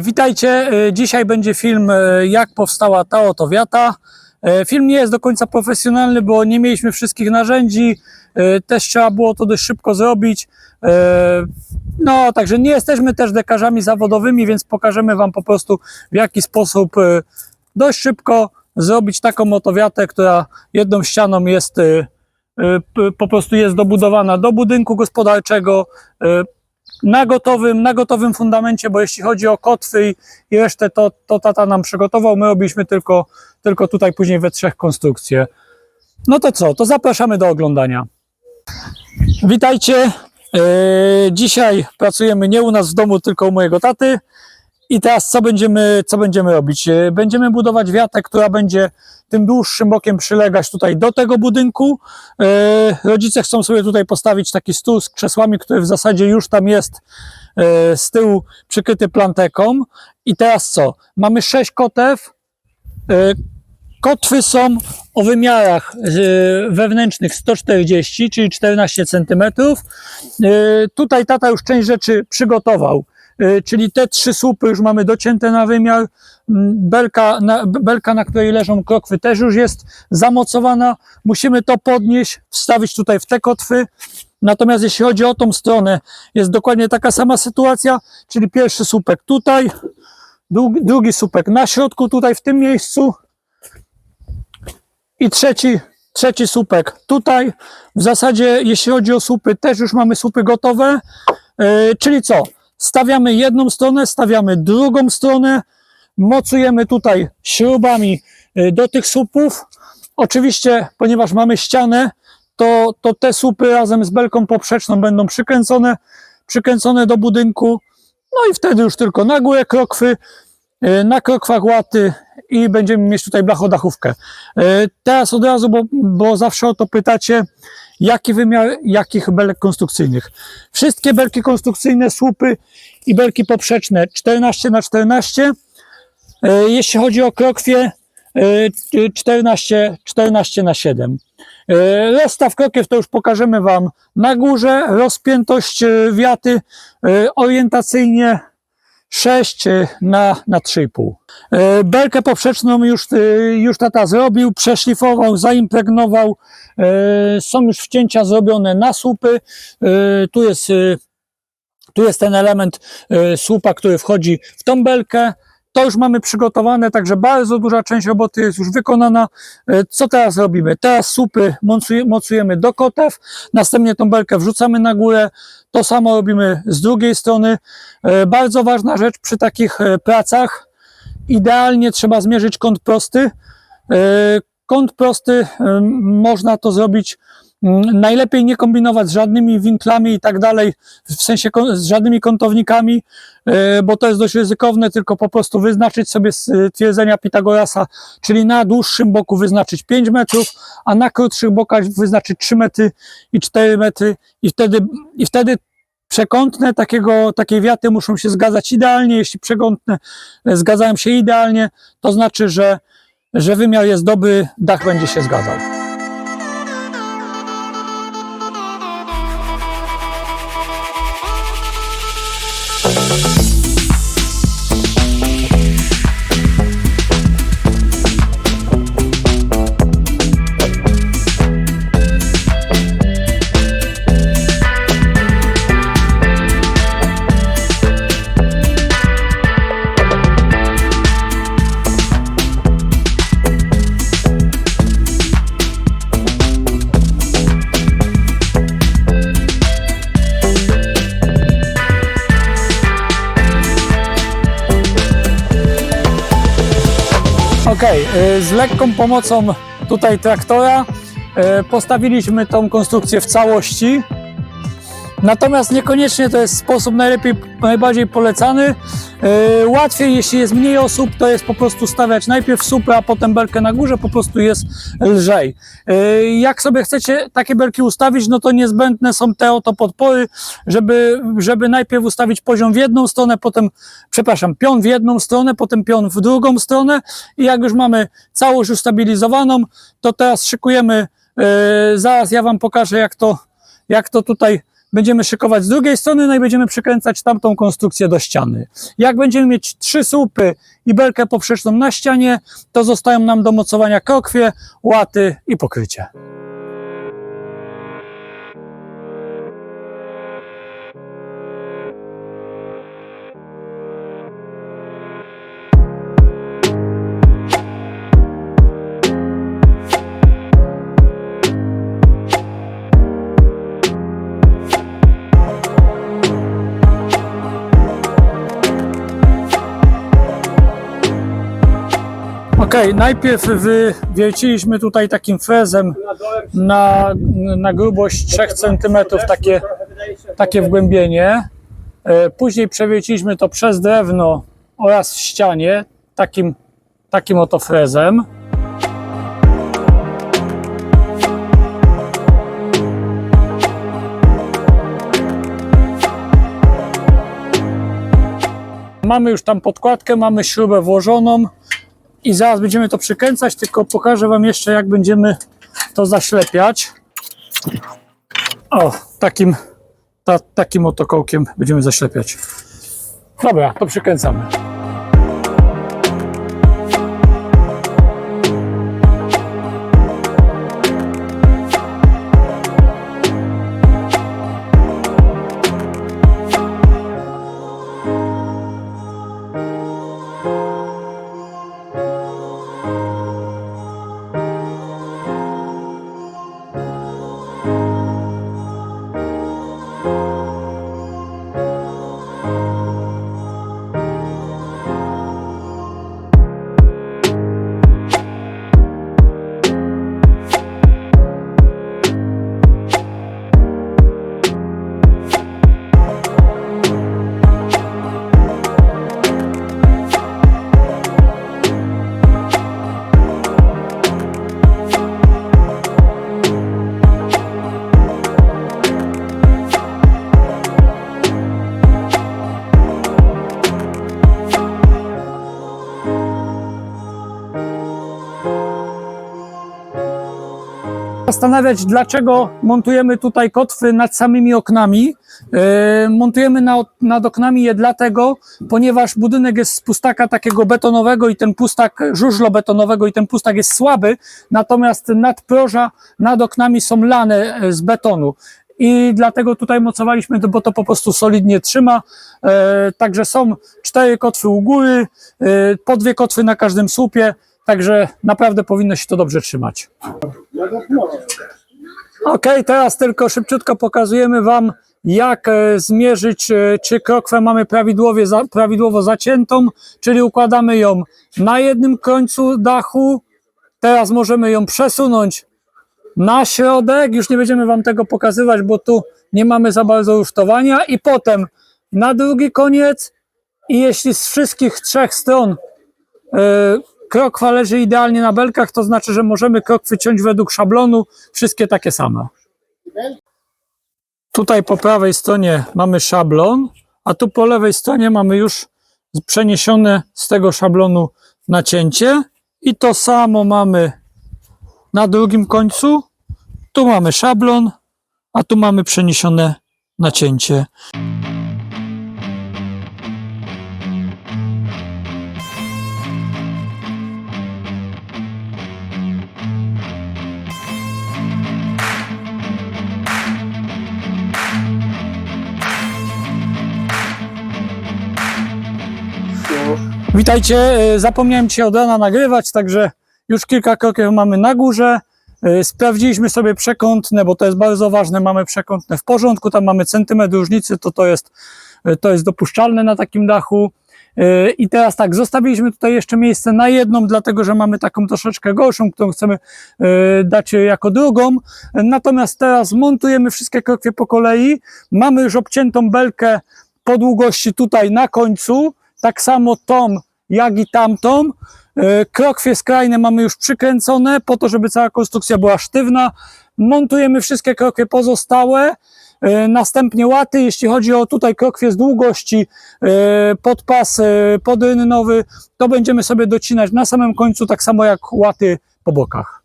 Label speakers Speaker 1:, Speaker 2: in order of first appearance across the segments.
Speaker 1: Witajcie, y, dzisiaj będzie film y, jak powstała ta oto wiata. Y, Film nie jest do końca profesjonalny, bo nie mieliśmy wszystkich narzędzi, też trzeba było to dość szybko zrobić. No, także nie jesteśmy też dekarzami zawodowymi, więc pokażemy Wam po prostu w jaki sposób dość szybko zrobić taką oto wiatę, która jedną ścianą jest po prostu jest dobudowana do budynku gospodarczego, na gotowym, na gotowym fundamencie, bo jeśli chodzi o kotwy i, resztę, to, to tata nam przygotował. My robiliśmy tylko, tylko tutaj później we trzech konstrukcje. No to co, to zapraszamy do oglądania. Witajcie. Yy, dzisiaj pracujemy nie u nas w domu, tylko u mojego taty. I teraz co będziemy, co będziemy robić? Yy, Będziemy budować wiatę, która będzie tym dłuższym bokiem przylegać tutaj do tego budynku. Yy, Rodzice chcą sobie tutaj postawić taki stół z krzesłami, który w zasadzie już tam jest yy, z tyłu przykryty planteką. I teraz co? Mamy sześć kotew. Kotwy są o wymiarach wewnętrznych 140, czyli 14 cm. Tutaj tata już część rzeczy przygotował. Yy, Czyli te trzy słupy już mamy docięte na wymiar. Mm, Belka na, belka, na której leżą krokwy, też już jest zamocowana. Musimy to podnieść, wstawić tutaj w te kotwy. Natomiast jeśli chodzi o tą stronę, jest dokładnie taka sama sytuacja, czyli pierwszy słupek tutaj, drugi, drugi słupek na środku, tutaj w tym miejscu i trzeci, trzeci słupek tutaj. W zasadzie, jeśli chodzi o słupy, też już mamy słupy gotowe. Yy, czyli co? Stawiamy jedną stronę, stawiamy drugą stronę, mocujemy tutaj śrubami yy, do tych słupów. Oczywiście, ponieważ mamy ścianę, to, to te słupy razem z belką poprzeczną będą przykręcone, przykręcone do budynku. No i wtedy już tylko na górę krokwy, yy, na krokwach łaty i będziemy mieć tutaj blachodachówkę. Yy, Teraz od razu, bo, bo zawsze o to pytacie, jaki wymiar jakich belek konstrukcyjnych. Wszystkie belki konstrukcyjne, słupy i belki poprzeczne 14 na 14 E, Jeśli chodzi o krokwie, e, 14, 14 na 7. E, Rozstaw krokiew to już pokażemy Wam na górze. Rozpiętość wiaty orientacyjnie 6 na, na 3,5. E, Belkę poprzeczną już, e, już tata zrobił, przeszlifował, zaimpregnował. E, Są już wcięcia zrobione na słupy. E, Tu jest, e, tu jest ten element słupa, który wchodzi w tą belkę. To już mamy przygotowane, także bardzo duża część roboty jest już wykonana. E, Co teraz robimy? Teraz słupy mocuj- mocujemy do kotew, następnie tą belkę wrzucamy na górę. To samo robimy z drugiej strony. E, Bardzo ważna rzecz przy takich e, pracach. Idealnie trzeba zmierzyć kąt prosty. Kąt prosty można to zrobić najlepiej nie kombinować z żadnymi winklami i tak dalej, w sensie z żadnymi kątownikami, e, bo to jest dość ryzykowne, tylko po prostu wyznaczyć sobie z e, twierdzenia Pitagorasa, czyli na dłuższym boku wyznaczyć 5 metrów, a na krótszych bokach wyznaczyć 3 metry i 4 metry i wtedy, i wtedy przekątne takiego, takiej wiaty muszą się zgadzać idealnie. Jeśli przekątne e, zgadzają się idealnie, to znaczy, że, że wymiar jest dobry, dach będzie się zgadzał. Lekką pomocą tutaj traktora y, postawiliśmy tą konstrukcję w całości. Natomiast niekoniecznie to jest sposób najlepiej, najbardziej polecany. Y, Łatwiej, jeśli jest mniej osób, to jest po prostu stawiać najpierw supę, a potem belkę na górze, po prostu jest lżej. Y, Jak sobie chcecie takie belki ustawić, no to niezbędne są te oto podpory, żeby, żeby najpierw ustawić poziom w jedną stronę, potem, przepraszam, pion w jedną stronę, potem pion w drugą stronę i jak już mamy całość ustabilizowaną, to teraz szykujemy, y, zaraz ja Wam pokażę jak to, jak to tutaj będziemy szykować z drugiej strony, no i będziemy przykręcać tamtą konstrukcję do ściany. Jak będziemy mieć trzy słupy i belkę poprzeczną na ścianie, to zostają nam do mocowania krokwie, łaty i pokrycie. Okej, najpierw wywierciliśmy tutaj takim frezem na, na grubość 3 cm takie, takie wgłębienie. E, Później przewierciliśmy to przez drewno oraz w ścianie takim, takim oto frezem. Mamy już tam podkładkę, mamy śrubę włożoną i zaraz będziemy to przykręcać, tylko pokażę Wam jeszcze jak będziemy to zaślepiać. O, takim, ta, takim oto kołkiem będziemy zaślepiać. Dobra, to przykręcamy. Zastanawiać, dlaczego montujemy tutaj kotwy nad samymi oknami. E, montujemy na, nad oknami je dlatego, ponieważ budynek jest z pustaka takiego betonowego i ten pustak żużlo-betonowego i ten pustak jest słaby, natomiast nadproża nad oknami są lane e, z betonu. I dlatego tutaj mocowaliśmy, bo to po prostu solidnie trzyma. E, także są cztery kotwy u góry, po dwie kotwy na każdym słupie. Także naprawdę powinno się to dobrze trzymać. Ok, teraz tylko szybciutko pokazujemy Wam, jak e, zmierzyć, e, czy krokwę mamy prawidłowo, prawidłowo zaciętą, czyli układamy ją na jednym końcu dachu. Teraz możemy ją przesunąć na środek. Już nie będziemy Wam tego pokazywać, bo tu nie mamy za bardzo rusztowania. I potem na drugi koniec. I jeśli z wszystkich trzech stron e, krokwa leży idealnie na belkach, to znaczy, że możemy krokwy ciąć według szablonu, wszystkie takie same. Tutaj po prawej stronie mamy szablon, a tu po lewej stronie mamy już przeniesione z tego szablonu nacięcie i to samo mamy na drugim końcu. Tu mamy szablon, a tu mamy przeniesione nacięcie. Witajcie, e, zapomniałem Cię od rana nagrywać, także już kilka kroków mamy na górze. E, Sprawdziliśmy sobie przekątne, bo to jest bardzo ważne, mamy przekątne w porządku, tam mamy centymetr różnicy, to to jest, e, to jest dopuszczalne na takim dachu. I teraz tak, zostawiliśmy tutaj jeszcze miejsce na jedną, dlatego że mamy taką troszeczkę gorszą, którą chcemy dać jako drugą. Natomiast teraz montujemy wszystkie krokwie po kolei. Mamy już obciętą belkę po długości tutaj na końcu, tak samo tą, jak i tamtą. E, Krokwie skrajne mamy już przykręcone po to, żeby cała konstrukcja była sztywna. Montujemy wszystkie krokwie pozostałe. E, Następnie łaty, jeśli chodzi o tutaj krokwie z długości, e, podpas podrynnowy, to będziemy sobie docinać na samym końcu, tak samo jak łaty po bokach.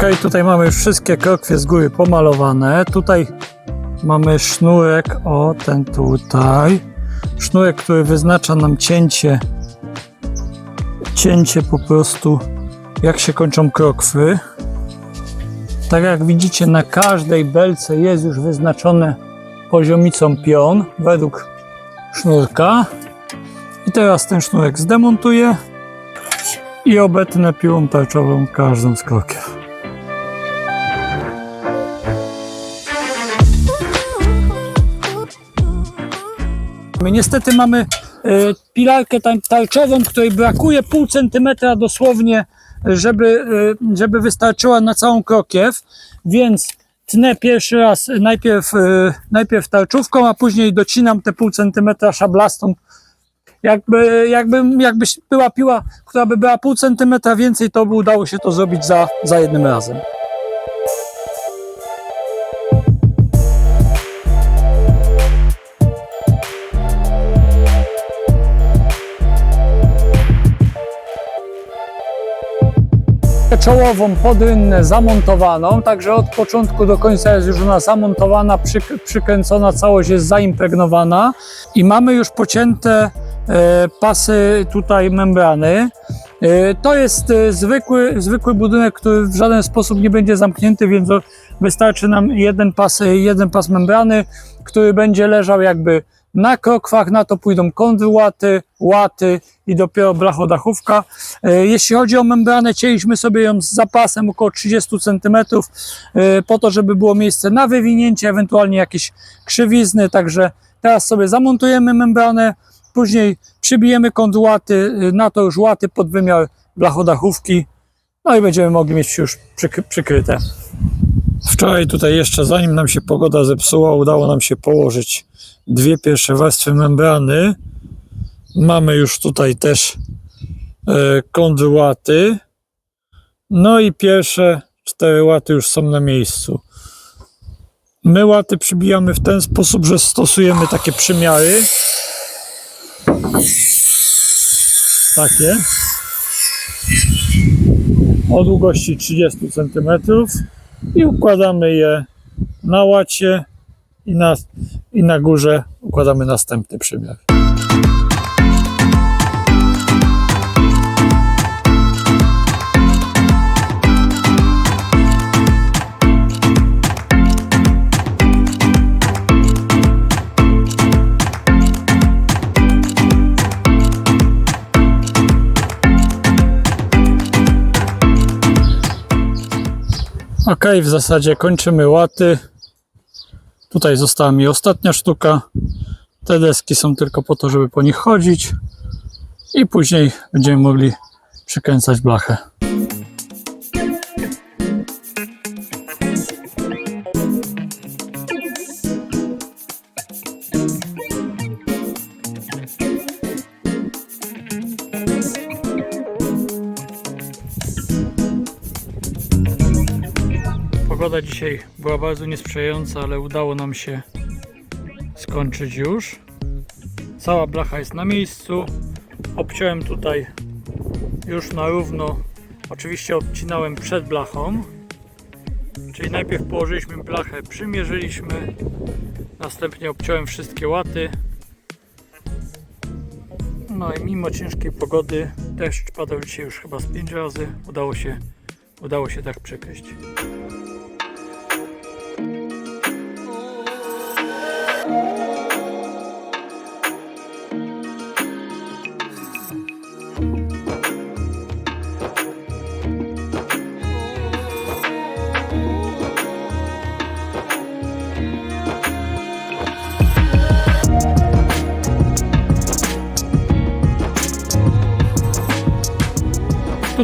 Speaker 1: Ok, tutaj mamy wszystkie krokwie z góry pomalowane. Tutaj mamy sznurek, o ten tutaj. Sznurek, który wyznacza nam cięcie. Cięcie po prostu, jak się kończą krokwy. Tak jak widzicie, na każdej belce jest już wyznaczone poziomicą pion według sznurka. I teraz ten sznurek zdemontuję i obetnę piłą tarczową każdą z krokiew. My niestety mamy e, pilarkę tarczową, której brakuje pół centymetra dosłownie, żeby, e, żeby wystarczyła na całą krokiew, więc tnę pierwszy raz najpierw, e, najpierw tarczówką, a później docinam te pół centymetra szablastą. Jakby, jakby, jakby była piła, która by była pół centymetra więcej, to by udało się to zrobić za, za jednym razem. Czołową podrynnę zamontowaną, także od początku do końca jest już ona zamontowana, przyk- przykręcona, całość jest zaimpregnowana i mamy już pocięte e, pasy tutaj membrany. E, to jest e, zwykły, zwykły budynek, który w żaden sposób nie będzie zamknięty, więc wystarczy nam jeden pas, jeden pas membrany, który będzie leżał jakby na krokwach, na to pójdą kondyłaty, łaty i dopiero blachodachówka. E, Jeśli chodzi o membranę, cięliśmy sobie ją z zapasem około 30 cm, e, po to, żeby było miejsce na wywinięcie, ewentualnie jakieś krzywizny. Także teraz sobie zamontujemy membranę, później przybijemy kondyłaty, e, na to już łaty pod wymiar blachodachówki, no i będziemy mogli mieć już przyk- przykryte. Wczoraj tutaj jeszcze, zanim nam się pogoda zepsuła, udało nam się położyć dwie pierwsze warstwy membrany. Mamy już tutaj też e, kondyłaty. No i pierwsze cztery łaty już są na miejscu. My łaty przybijamy w ten sposób, że stosujemy takie przymiary. Takie. O długości 30 cm i układamy je na łacie i na, i na górze układamy następny przymiar. Ok, w zasadzie kończymy łaty. Tutaj została mi ostatnia sztuka. Te deski są tylko po to, żeby po nich chodzić. I później będziemy mogli przykręcać blachę. Pogoda dzisiaj była bardzo niesprzyjająca, ale udało nam się skończyć już. Cała blacha jest na miejscu. Obciąłem tutaj już na równo. Oczywiście obcinałem przed blachą. Czyli najpierw położyliśmy blachę, przymierzyliśmy. Następnie obciąłem wszystkie łaty. No i mimo ciężkiej pogody, deszcz padał dzisiaj już chyba z 5 razy, udało się, udało się tak przykryć.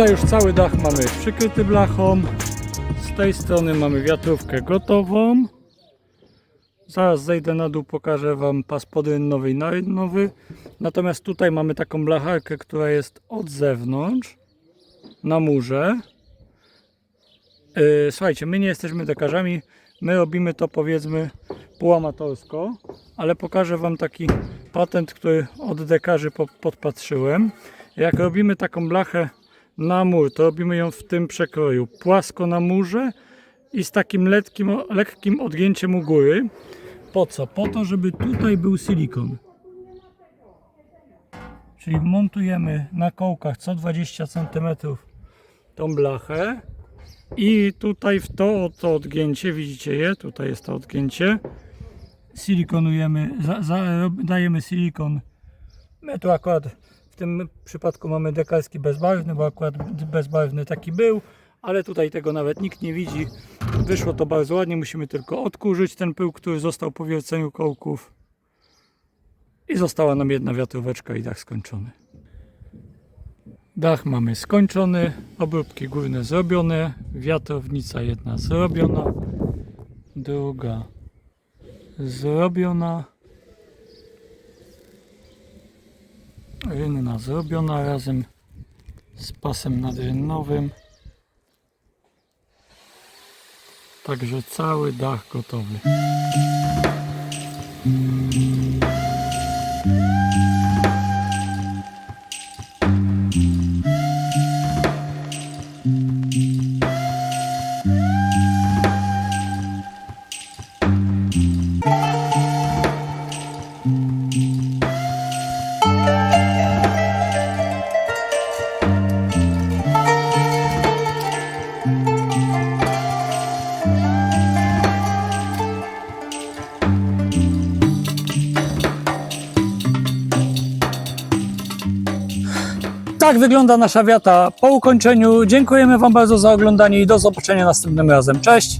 Speaker 1: Tutaj już cały dach mamy przykryty blachą. Z tej strony mamy wiatrówkę gotową. Zaraz zejdę na dół, pokażę Wam pas podrynnowy i narynnowy. Natomiast tutaj mamy taką blacharkę, która jest od zewnątrz, na murze. Yy, słuchajcie, my nie jesteśmy dekarzami, my robimy to powiedzmy półamatorsko, ale pokażę Wam taki patent, który od dekarzy po- podpatrzyłem. Jak robimy taką blachę na mur. To robimy ją w tym przekroju. Płasko na murze i z takim lekkim, lekkim odgięciem u góry. Po co? Po to, żeby tutaj był silikon. Czyli montujemy na kołkach co 20 cm tą blachę i tutaj w to oto odgięcie, widzicie je, tutaj jest to odgięcie, silikonujemy, za, za, dajemy silikon. My tu akurat tym przypadku mamy dekalski bezbarwny, bo akurat bezbarwny taki był, ale tutaj tego nawet nikt nie widzi. Wyszło to bardzo ładnie, musimy tylko odkurzyć ten pył, który został po wierceniu kołków. I została nam jedna wiatróweczka i dach skończony. Dach mamy skończony, obróbki górne zrobione, wiatrownica jedna zrobiona, druga zrobiona, rynna zrobiona razem z pasem nadrynnowym. Także cały dach gotowy. Wygląda nasza wiata po ukończeniu. Dziękujemy Wam bardzo za oglądanie i do zobaczenia następnym razem. Cześć!